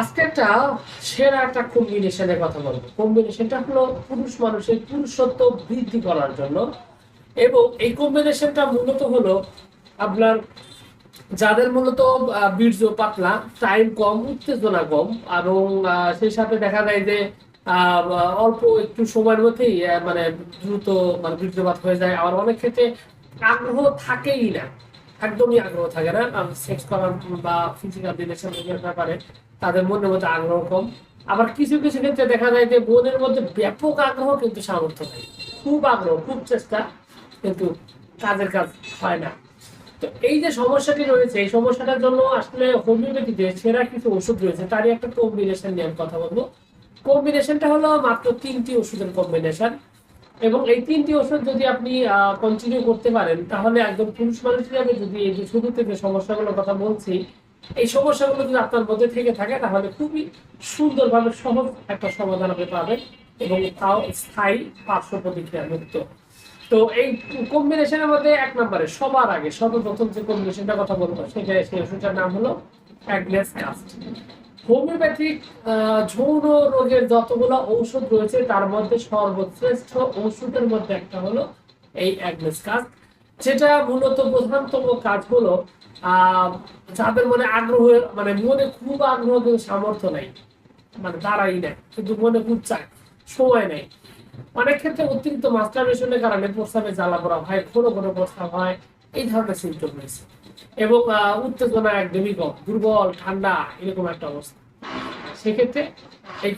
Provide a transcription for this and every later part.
আজকে একটা সেরা একটা কম্বিনেশনের কথা বলব। কম্বিনেশনটা হলো পুরুষ মানুষের পুরুষত্ব বৃদ্ধি করার জন্য এবং এই কম্বিনেশনটা মূলত হলো আপনার যাদের মূলত বীর্য পাতলা টাইম কম, উত্তেজনা কম এবং সেই সাথে দেখা যায় যে অল্প একটু সময়ের মধ্যেই মানে দ্রুত মানে বীর্যপাত হয়ে যায়। আর অনেক ক্ষেত্রে আগ্রহ থাকেই না। একদমই আগ্রহ থাকে না। সেক্স করার বা ফিজিক্যাল রিলেশনের ব্যাপারে তাদের মনের মধ্যে আগ্রহ কম। আবার কিছু কিছু ক্ষেত্রে দেখা যায় যে মনের মধ্যে ব্যাপক আগ্রহ কিন্তু সামর্থ্য নেই। খুব আগ্রহ, খুব চেষ্টা, কিন্তু কাজের কাজ হয় না। তো এই যে সমস্যাটি রয়েছে, এই সমস্যাটার জন্য আসলে হোমিওপ্যাথিতে সেরা কিছু ওষুধ রয়েছে, তারই একটা কম্বিনেশন নিয়ে আমি কথা বলব। কম্বিনেশনটা হলো মাত্র তিনটি ওষুধের কম্বিনেশন এবং এই তিনটি ওষুধ যদি আপনি কন্টিনিউ করতে পারেন, তাহলে একদম পুরুষ মানুষ হিসাবে যদি এই যে শুরু থেকে সমস্যাগুলোর কথা বলছি, এই সমস্যাগুলো যদি আপনার মধ্যে থেকে থাকে, তাহলে খুবই সুন্দরভাবে সহজ একটা সমাধান আপনি পাবেন এবং তাও স্থায়ী পার্শ্ব প্রতিক্রিয়া মুক্ত। তো এই কম্বিনেশনের মধ্যে এক নম্বরে, সবার আগে, সর্বপ্রথম যে কম্বিনেশনটা কথা বলব, সেটা সেই ওষুধটার নাম হলো অ্যাগনেস কাস্ট হোমিওপ্যাথিক যৌন রোগের যতগুলো ঔষধ রয়েছে, তার মধ্যে সর্বশ্রেষ্ঠ ঔষধের মধ্যে একটা হলো এই অ্যাগনেস কাস্ট যেটা মূলত প্রধানতম কাজ হলো যাদের মনে আগ্রহ মানে মনে খুব আগ্রহ কিন্তু সামর্থ্য নাই। মানে দাঁড়াই নেয়, কিন্তু মনে খুব চায়, সময় নেই অনেক ক্ষেত্রে অতিরিক্ত মাস্টারবেশনের কারণে প্রস্রাবে জ্বালা পড়া হয়, ঘন ঘন প্রস্তাব হয়, এই ধরনের সিমটম রয়েছে। এবং উত্তেজনা একদমই কম, দুর্বল, ঠান্ডা, এরকম একটা অবস্থা। সেক্ষেত্রে এই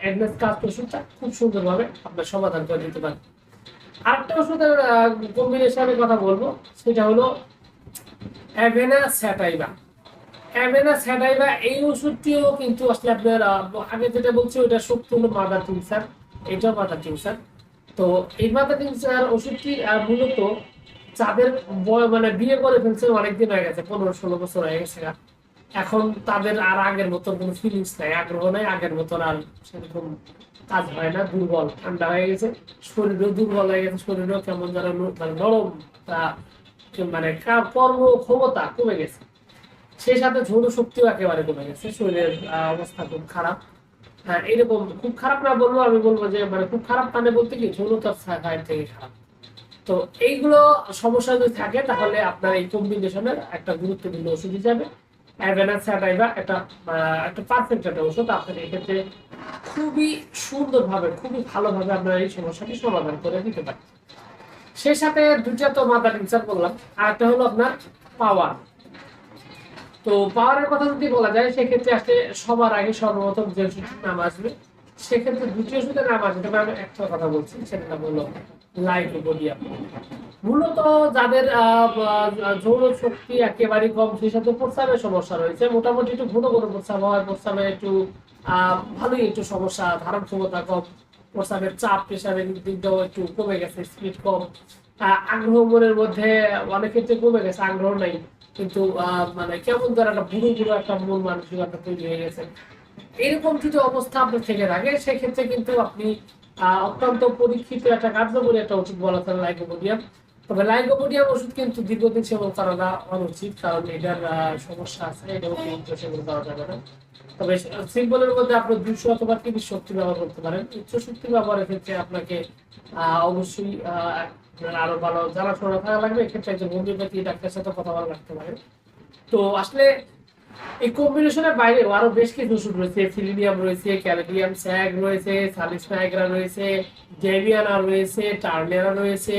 অ্যাডনেস ওষুধটা খুব সুন্দরভাবে আপনার সমাধান করে দিতে পারে। আরেকটা ওষুধের কম্বিনেশনের কথা বলব, সেটা হলো অ্যাভেনা স্যাটাইবা অ্যাভেনা স্যাটাইবা এই ওষুধটিও কিন্তু আসলে আপনার আগে যেটা বলছি ওটা শক্তি হলো মাদার টিনসার এটাও মাদার টিনসার তো এই মাদার টিনসার ওষুধটি মূলত যাদের মানে বিয়ে করে ফেলছে অনেকদিন হয়ে গেছে, পনেরো ষোলো বছর হয়ে গেছে। এখন তাদের আর আগের মতন কোনো ফিলিংস নাই, আগ্রহ নাই, আগের মতন আর সেরকম কাজ হয় না, দুর্বল, ঠান্ডা হয়ে গেছে। শরীরও দুর্বল হয়ে গেছে, শরীরও কেমন যেন মানে নরম, তা মানে কর্ম ক্ষমতা কমে গেছে। সেই সাথে যৌন শক্তিও একেবারে কমে গেছে, শরীরের অবস্থা খুব খারাপ। হ্যাঁ এরকম খুব খারাপ না বলব আমি বলব যে মানে খুব খারাপ মানে বলতে কি, যৌনতার সাইড থেকে খারাপ। তো এইগুলো সমস্যা যদি থাকে, তাহলে আপনার এই কম্বিনেশনের একটা গুরুত্বপূর্ণ ওষুধ হিসাবে অ্যাভেনাস স্যাটাইভা একটা একটা পারফেক্ট একটা ওষুধ আপনার এক্ষেত্রে খুবই সুন্দরভাবে, খুবই ভালোভাবে আপনার এই সমস্যাটি সমাধান করে দিতে পারেন। সেই সাথে দুইটা তো মাদার টিনচার বললাম আর একটা হলো আপনার পাওয়ার। তো পাওয়ারের কথা যদি বলা যায়, সেক্ষেত্রে আসলে সবার আগে সর্বপ্রথম যে ওষুধটির নাম আসবে সেক্ষেত্রে দুটি নাম আসবে তবে আমি একটা কথা বলছি, সেটা নাম হলো মূলত যাদের যৌন শক্তি কম, সেই সাথে প্রস্রাবের সমস্যা রয়েছে। মোটামুটি একটু ঘন ঘন প্রস্রাব হয়, প্রস্রাবে একটু ভালোই একটু সমস্যা, ধারণ ক্ষমতা কম, প্রস্রাবের চাপ, প্রেশারের দিকটাও একটু কমে গেছে স্পিড কম। আগ্রহ মনের মধ্যে অনেক ক্ষেত্রে কমে গেছে, আগ্রহ নাই। কিন্তু মানে কেমন যেন একটা বুড়ো বুড়ো একটা মন মানসিকতা তৈরি হয়ে গেছে। এরকম যদি অবস্থা আপনার থেকে থাকে, সেক্ষেত্রে কিন্তু আপনি অত্যন্ত পরীক্ষিত একটা কার্যকরী একটা ওষুধ বলা চলে লাইকোপোডিয়াম তবে লাইকোপোডিয়াম ওষুধ কিন্তু দীর্ঘদিন সেবন করাটা অনুচিত কারণ এটার সমস্যা আছে এটা অতিরিক্ত সেবন করা যাবে না। তবে সিম্বলের মধ্যে আপনি দুশো অথবা তিরিশ শক্তি ব্যবহার করতে পারেন। উচ্চ শক্তি ব্যবহারের ক্ষেত্রে আপনাকে অবশ্যই আরও ভালো জানাশোনা থাকা লাগবে। এক্ষেত্রে একজন হোমিওপ্যাথি ডাক্তারের সাথে কথা বলা রাখতে পারেন তো আসলে এই কম্বিনেশনের বাইরে আরও বেশ কিছু ওষুধ রয়েছে ফিলিনিয়াম রয়েছে ক্যালেডিয়াম স্যাগ রয়েছে সালিস সালিসনাইগ্রা রয়েছে ডেভিয়ানা রয়েছে টার্নেরা রয়েছে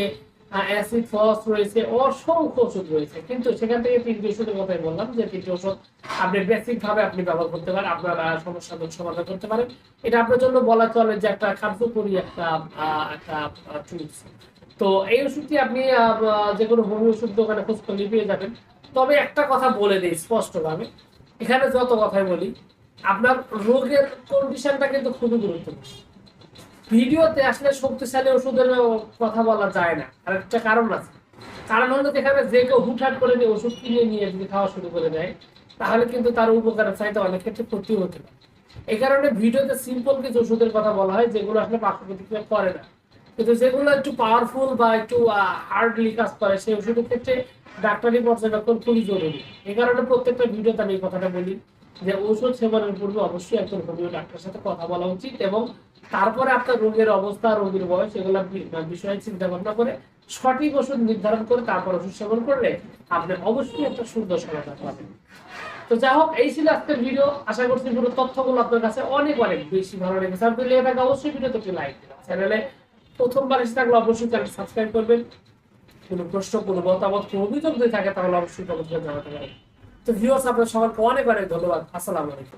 অ্যাসিড ফস রয়েছে অসংখ্য ওষুধ রয়েছে। কিন্তু সেখান থেকে তিনটি ওষুধের কথাই বললাম যে তিনটি ওষুধ আপনি বেসিক ভাবে আপনি ব্যবহার করতে পারেন আপনার আহ, সমস্যার সমাধান করতে পারেন। এটা আপনার জন্য বলা চলে যে একটা কার্যকরী একটা একটা টুলস তো এই ওষুধটি আপনি যে কোনো হোমিও ওষুধ দোকানে খোঁজ করলে পেয়ে যাবেন। তবে একটা কথা বলে দিই স্পষ্টভাবে। এখানে যত কথাই বলি, আপনার রোগের কন্ডিশনটা কিন্তু খুবই গুরুত্বপূর্ণ। ভিডিওতে আসলে শক্তিশালী ওষুধের কথা বলা যায় না। আর একটা কারণ আছে। কারণ হলো যেখানে যে কেউ হুটহাট করে নিয়ে ওষুধ কিনে নিয়ে যদি খাওয়া শুরু করে দেয়, তাহলে কিন্তু তার উপকারের চাইতে অনেক ক্ষেত্রে ক্ষতি হতে পারে। এই কারণে ভিডিওতে সিম্পল কিছু ওষুধের কথা বলা হয়, যেগুলো আসলে পার্শ্ব প্রতিক্রিয়া করে না। কিন্তু যেগুলো একটু পাওয়ারফুল বা একটু হার্ডলি কাজ করে, সেই ওষুধের ক্ষেত্রে ডাক্তারি পর্যবেক্ষণ খুবই জরুরি। এই কারণে প্রত্যেকটা ভিডিওতে আমি কথাটা বলি যে ওষুধ সেবনের পূর্বে অবশ্যই একজন হোমিও ডাক্তারের সাথে কথা বলা উচিত এবং তারপরে আপনার রোগের অবস্থা, রোগীর বয়স এগুলো বিষয়ে চিন্তা ভাবনা করে সঠিক ওষুধ নির্ধারণ করে তারপর ওষুধ সেবন করলে আপনি অবশ্যই একটা সুন্দর সমাধান পাবেন। তো যাই হোক, এই ছিল আজকের ভিডিও আশা করছি পুরো তথ্যগুলো আপনার কাছে অনেক অনেক বেশি ভালো লেগেছে। আপনি লেগে থাকে অবশ্যই ভিডিওতে একটি লাইক দেবেন চ্যানেলে প্রথমবার এসে থাকলে অবশ্যই চ্যানেল সাবস্ক্রাইব করবেন। কোনো প্রশ্ন, কোনো মতামত, কোনো অভিযোগ যদি থাকে, তাহলে অবশ্যই কমেন্ট করে জানাতে পারেন। তো ভিউয়ার্স আপনার সবাইকে অনেক অনেক ধন্যবাদ। আসসালামু আলাইকুম।